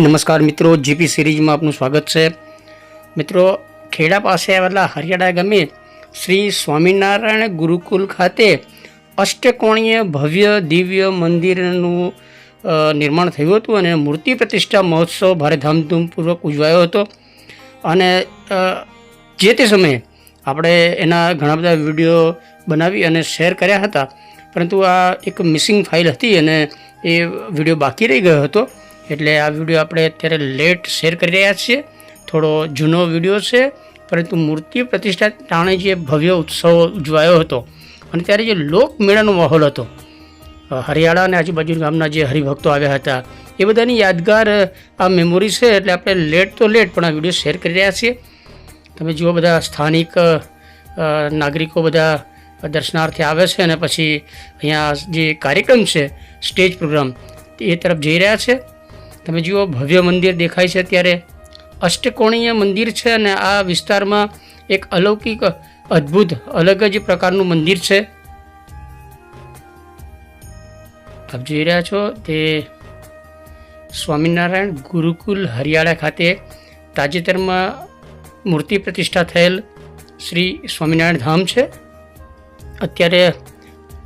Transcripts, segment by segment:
નમસ્કાર મિત્રો, જીપી સિરીઝમાં આપનું સ્વાગત છે. મિત્રો, ખેડા પાસે આવેલા હરિયાળા ગામે શ્રી સ્વામિનારાયણ ગુરુકુલ ખાતે અષ્ટકોણીય ભવ્ય દિવ્ય મંદિરનું નિર્માણ થયું હતું અને મૂર્તિ પ્રતિષ્ઠા મહોત્સવ ભારે ધામધૂમપૂર્વક ઉજવાયો હતો. અને જે તે સમયે આપણે એના ઘણા બધા વીડિયો બનાવી અને શેર કર્યા હતા. પરંતુ આ એક મિસિંગ ફાઇલ હતી અને એ વીડિયો બાકી રહી ગયો હતો. એટલે આ વીડિયો આપણે અત્યારે લેટ શેર કરી રહ્યા છીએ. થોડો જૂનો વીડિયો છે, પરંતુ મૂર્તિ પ્રતિષ્ઠા ટાણે જે ભવ્ય ઉત્સવ ઉજવાયો હતો અને ત્યારે જે લોકમેળાનો માહોલ હતો હરિયાળા અને આજુબાજુ ગામના જે હરિભક્તો આવ્યા હતા, એ બધાની યાદગાર આ મેમોરી છે, એટલે આપણે લેટ તો લેટ પણ આ વીડિયો શેર કરી રહ્યા છીએ. તમે જુઓ બધા સ્થાનિક નાગરિકો બધા દર્શનાર્થે આવે છે અને પછી અહીંયા જે કાર્યક્રમ છે સ્ટેજ પ્રોગ્રામ એ તરફ જઈ રહ્યા છે. તમે જુઓ, ભવ્ય મંદિર દેખાય છે ત્યારે અષ્ટકોણીય મંદિર છે અને આ વિસ્તારમાં એક અલૌકિક, અદ્ભુત, અલગ જ પ્રકારનું મંદિર છે. આપ જોઈ રહ્યા છો તે સ્વામિનારાયણ ગુરુકુલ હરિયાળા ખાતે તાજેતરમાં મૂર્તિ પ્રતિષ્ઠા થયેલ શ્રી સ્વામિનારાયણ ધામ છે. અત્યારે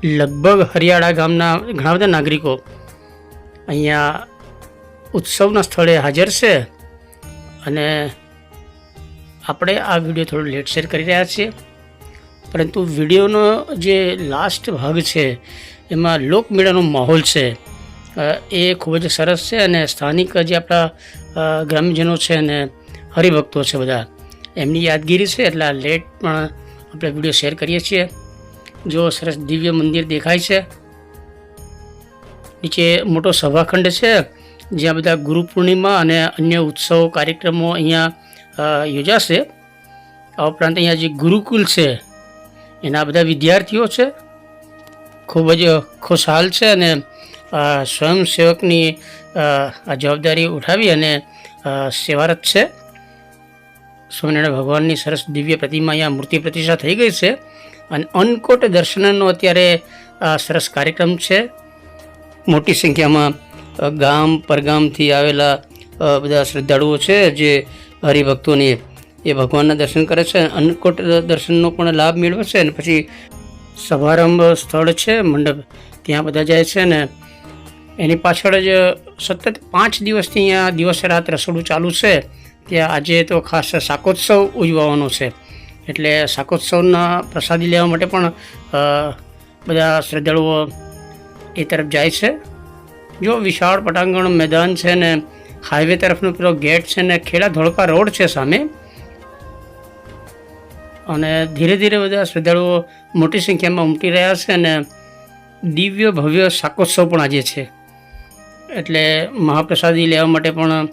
લગભગ હરિયાળા ગામના ઘણા બધા નાગરિકો અહીંયા ઉત્સવના સ્થળે હાજર છે અને આપણે આ વીડિયો થોડો લેટ શેર કરી રહ્યા છીએ. પરંતુ વિડીયોનો જે લાસ્ટ ભાગ છે, એમાં લોકમેળાનો માહોલ છે એ ખૂબ જ સરસ છે અને સ્થાનિક જે આપણા ગ્રામ્યજનો છે અને હરિભક્તો છે બધા, એમની યાદગીરી છે. એટલે આ લેટ પણ આપણે વીડિયો શેર કરીએ છીએ. જો સરસ દિવ્ય મંદિર દેખાય છે, નીચે મોટો સભાખંડ છે. જ્યાં બધા ગુરુ પૂર્ણિમા અને અન્ય ઉત્સવો, કાર્યક્રમો અહીંયા યોજાશે. આ ઉપરાંત અહીંયા જે ગુરુકુલ છે, એના બધા વિદ્યાર્થીઓ છે, ખૂબ જ ખુશહાલ છે અને સ્વયંસેવકની આ જવાબદારી ઉઠાવી અને સેવારત છે. સ્વામિનારાયણ ભગવાનની સરસ દિવ્ય પ્રતિમા અહીંયા મૂર્તિ પ્રતિષ્ઠા થઈ ગઈ છે. અને અન્નકોટ દર્શનનો અત્યારે સરસ કાર્યક્રમ છે. મોટી સંખ્યામાં ગામ પરગામથી આવેલા બધા શ્રદ્ધાળુઓ છે જે હરિભક્તોની એ ભગવાનના દર્શન કરે છે. અન્નકોટ દર્શનનો પણ લાભ મેળવે છે અને પછી સમારંભ સ્થળ છે, મંડપ ત્યાં બધા જાય છે ને એની પાછળ જ સતત પાંચ દિવસથી અહીંયા દિવસે રાત રસોડું ચાલુ છે. ત્યાં આજે તો ખાસ શાકોત્સવ ઉજવવાનો છે. એટલે શાકોત્સવના પ્રસાદી લેવા માટે પણ બધા શ્રદ્ધાળુઓ એ તરફ જાય છે. જો વિશાળ પટાંગણ મેદાન છે ને હાઈવે તરફનો પેલો ગેટ છે ને, ખેડા ધોળકા રોડ છે સામે. અને ધીરે ધીરે બધા શ્રદ્ધાળુઓ મોટી સંખ્યામાં ઉમટી રહ્યા છે અને દિવ્ય ભવ્ય શાકોત્સવ પણ આજે છે. એટલે મહાપ્રસાદી લેવા માટે પણ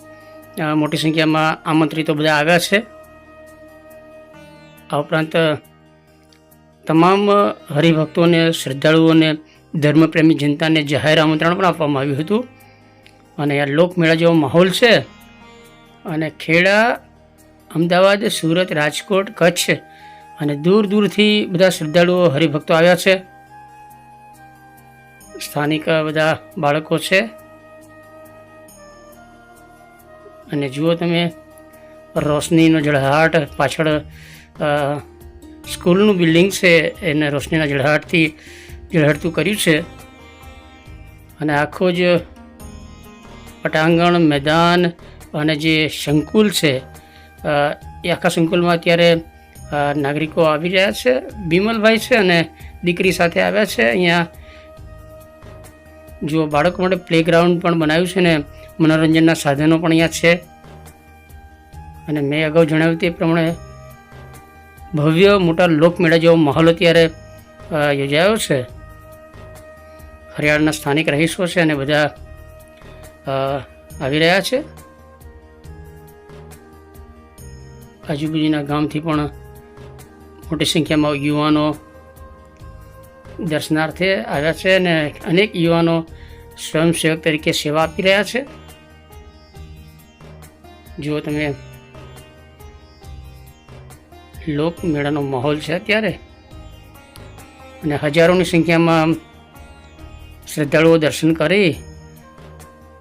મોટી સંખ્યામાં આમંત્રિતો બધા આવ્યા છે. આ ઉપરાંત, તમામ હરિભક્તોને, શ્રદ્ધાળુઓને ધર્મપ્રેમી જનતાને જાહેર આમંત્રણ પણ આપવામાં આવ્યું હતું. અને આ લોકમેળા જેવો માહોલ છે. અને ખેડા, અમદાવાદ, સુરત, રાજકોટ, કચ્છ અને દૂર દૂરથી બધા શ્રદ્ધાળુઓ, હરિભક્તો આવ્યા છે. સ્થાનિક બધા બાળકો છે. અને જુઓ તમે, રોશનીનો જળહાટ પાછળ સ્કૂલનું બિલ્ડિંગ છે. એને રોશનીના જળહટથી જળહટતું કર્યું છે. અને આખો જ પટાંગણ, મેદાન અને જે સંકુલ છે એ આખા સંકુલમાં અત્યારે નાગરિકો આવી રહ્યા છે. બિમલભાઈ છે અને દીકરી સાથે આવ્યા છે. અહીંયા જો બાળકો માટે પ્લેગ્રાઉન્ડ પણ બનાવ્યું છે ને, મનોરંજનના સાધનો પણ અહીંયા છે. અને મેં અગાઉ જણાવ્યું તે પ્રમાણે ભવ્ય મોટા લોકમેળા જેવો માહોલ અત્યારે યોજાયો છે. હરિયાણાના સ્થાનિક રહીશો છે અને બધા આવી રહ્યા છે. આજુબાજુના ગામથી પણ મોટી સંખ્યામાં યુવાનો દર્શનાર્થે આવ્યા છે અને અનેક યુવાનો સ્વયંસેવક તરીકે સેવા આપી રહ્યા છે. જો તમે, લોકમેળાનો માહોલ છે અત્યારે. અને હજારોની સંખ્યામાં શ્રદ્ધાળુઓ દર્શન કરી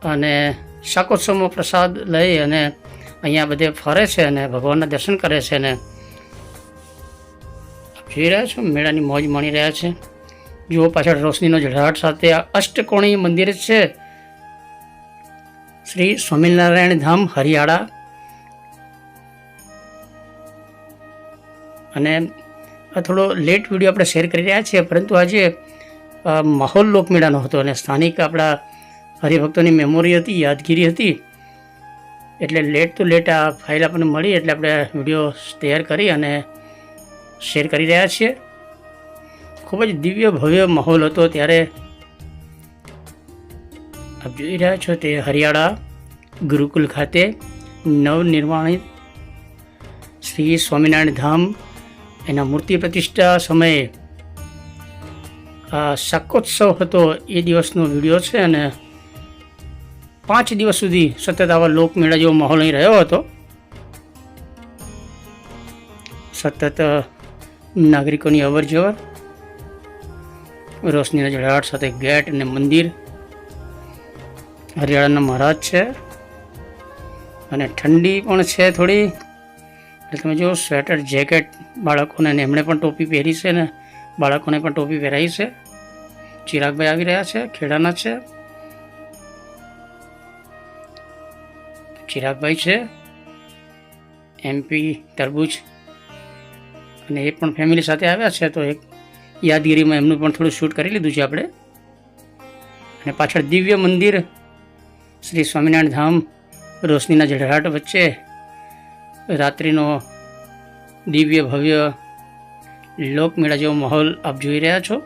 અને શાકોત્સવમાં પ્રસાદ લઈ અને અહીંયા બધે ફરે છે અને ભગવાનના દર્શન કરે છે અને જોઈ રહ્યા છો, મેળાની મોજ માણી રહ્યા છે. જુઓ પાછળ રોશનીનો ઝળહટ સાથે આ અષ્ટકોણી મંદિર છે. શ્રી સ્વામિનારાયણ ધામ, હરિયાળા. અને આ થોડો લેટ વીડિયો આપણે શેર કરી રહ્યા છીએ, પરંતુ આજે માહોલ લોકમેળાનો હતો અને સ્થાનિક આપણા હરિભક્તોની મેમોરી હતી, યાદગીરી હતી. એટલે લેટ ટુ લેટ આ ફાઇલ આપણને મળી, એટલે આપણે વીડિયો તૈયાર કરી અને શેર કરી રહ્યા છીએ. ખૂબ જ દિવ્ય, ભવ્ય માહોલ હતો ત્યારે. આપ જોઈ રહ્યા છો તે હરિયાળા ગુરુકુલ ખાતે નવનિર્માણિત શ્રી સ્વામિનારાયણ ધામ. એના મૂર્તિ પ્રતિષ્ઠા સમયે શાકોત્સવ હતો એ દિવસનો વીડિયો છે અને પાંચ દિવસ સુધી સતત આવા લોકમેળા જેવો માહોલ અહીં રહ્યો હતો. સતત નાગરિકોની અવર જવર રોશનીના ઝળહટ સાથે ગેટ અને મંદિર હરિયાળાના મહારાજ છે અને ઠંડી પણ છે થોડી. એટલે તમે જો સ્વેટર, જેકેટ બાળકોને એમણે પણ ટોપી પહેરી છે ને બાળકોને પણ ટોપી પહેરાઈ છે. ચિરાગભાઈ આવી રહ્યા છે, ખેડાના છે. ચિરાગભાઈ છે, એમપી તરબૂચ અને એ પણ ફેમિલી સાથે આવ્યા છે, તો એક યાદગીરીમાં એમનું પણ થોડું શૂટ કરી લીધું છે આપણે. અને પાછળ દિવ્ય મંદિર, શ્રી સ્વામિનારાયણ ધામ, રોશનીના ઝળહટ વચ્ચે રાત્રિનો દિવ્ય ભવ્ય લોકમેળા જેવો માહોલ આપ જોઈ રહ્યા છો.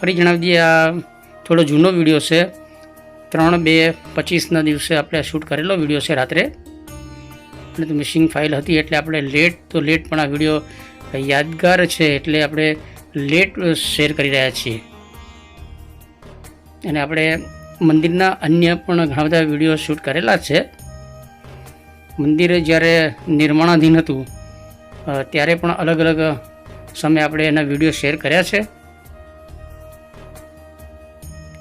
ફરી જણાવી દઈએ, આ થોડો જૂનો વીડિયો છે. ત્રણ બે પચીસના દિવસે આપણે શૂટ કરેલો વીડિયો છે રાત્રે. અને તો મિસિંગ ફાઇલ હતી એટલે આપણે લેટ તો લેટ પણ આ વીડિયો યાદગાર છે એટલે આપણે લેટ શેર કરી રહ્યા છીએ. અને આપણે મંદિરના અન્ય પણ ઘણા બધા વીડિયો શૂટ કરેલા છે. મંદિર જ્યારે નિર્માણાધીન હતું ત્યારે પણ અલગ અલગ સમય આપણે એના વીડિયો શેર કર્યા છે.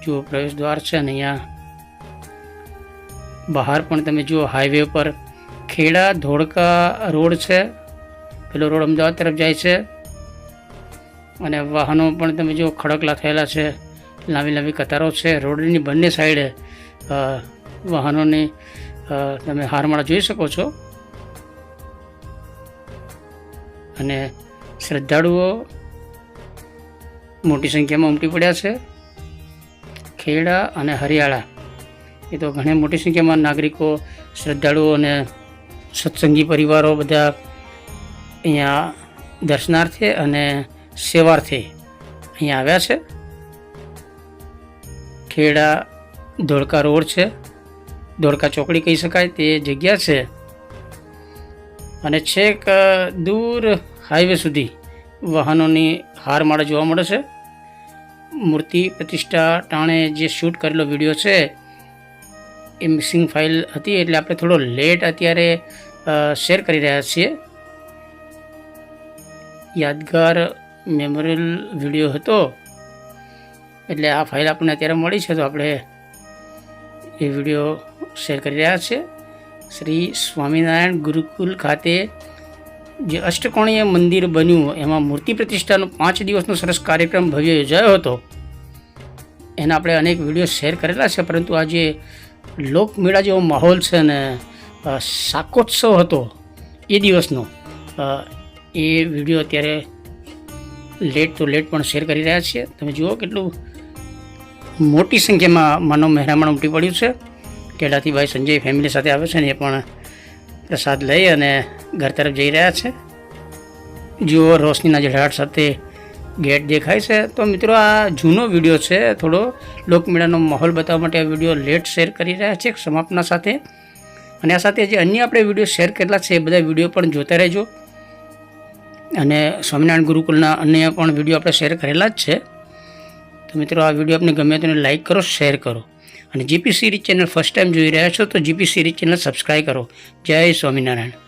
જુઓ પ્રવેશ દ્વાર છે અને અહીંયા, બહાર પણ તમે જુઓ હાઈવે પર ખેડા ધોળકા રોડ છે. પેલો રોડ અમદાવાદ તરફ જાય છે. અને વાહનો પણ તમે જુઓ, ખડકલા થયેલા છે. લાંબી લાંબી કતારો છે. રોડની બંને સાઈડે વાહનોની તમે હારમાળા જોઈ શકો છો. અને શ્રદ્ધાળુઓ મોટી સંખ્યામાં ઉમટી પડ્યા છે. ખેડા અને હરિયાળા, એ તો ઘણી મોટી સંખ્યામાં નાગરિકો, શ્રદ્ધાળુઓ અને સત્સંગી પરિવારો બધા અહીંયા દર્શનાર્થે અને સેવાર્થે અહીંયા આવ્યા છે. ખેડા ધોળકા રોડ છે. ધોળકા ચોકડી કહી શકાય, તે જગ્યા છે. અને છેક દૂર હાઈવે સુધી વાહનોની હારમાળા જોવા મળે છે. મૂર્તિ પ્રતિષ્ઠા ટાણે જે શૂટ કરેલો વીડિયો છે, એ મિસિંગ ફાઇલ હતી એટલે આપણે થોડો લેટ અત્યારે શેર કરી રહ્યા છીએ. યાદગાર મેમોરિયલ વીડિયો હતો. એટલે આ ફાઇલ આપણને અત્યારે મળી છે, તો આપણે એ વીડિયો શેર કરી રહ્યા છીએ. શ્રી સ્વામિનારાયણ ગુરુકુલ ખાતે જે અષ્ટકોણીય મંદિર બન્યું, એમાં મૂર્તિ પ્રતિષ્ઠાનો પાંચ દિવસનો સરસ કાર્યક્રમ ભવ્ય યોજાયો હતો. એના આપણે અનેક વીડિયો શેર કરેલા છે, પરંતુ આજે લોકમેળા જેવો માહોલ છે ને શાકોત્સવ હતો એ દિવસનો. એ વીડિયો અત્યારે લેટ તો લેટ પણ શેર કરી રહ્યા છીએ. તમે જુઓ કેટલું મોટી સંખ્યામાં માનવ મહેરામણ ઉમટી પડ્યું છે. કેળાથી ભાઈ સંજય ફેમિલી સાથે આવે છે ને એ પણ પ્રસાદ લઈ અને ઘર તરફ જઈ રહ્યા છે. જુઓ રોશનીના ઝળહટ સાથે ગેટ દેખાય છે. તો મિત્રો, આ જૂનો વીડિયો છે. થોડો લોકમેળાનો માહોલ બતાવવા માટે આ વીડિયો લેટ શેર કરી રહ્યા છે સમાપના સાથે. અને આ સાથે જે અન્ય આપણે વીડિયો શેર કરેલા છે, એ બધા વીડિયો પણ જોતા રહેજો. અને સ્વામિનારાયણ ગુરુકુલના અન્ય પણ વીડિયો આપણે શેર કરેલા જ છે. તો મિત્રો, આ વીડિયો આપને ગમે તેને લાઈક કરો શેર કરો. અને GP series channel first time જોઈ રહ્યા છો તો જીપી સિરીઝ ચેનલ સબસ્ક્રાઈબ કરો. જય સ્વામિનારાયણ.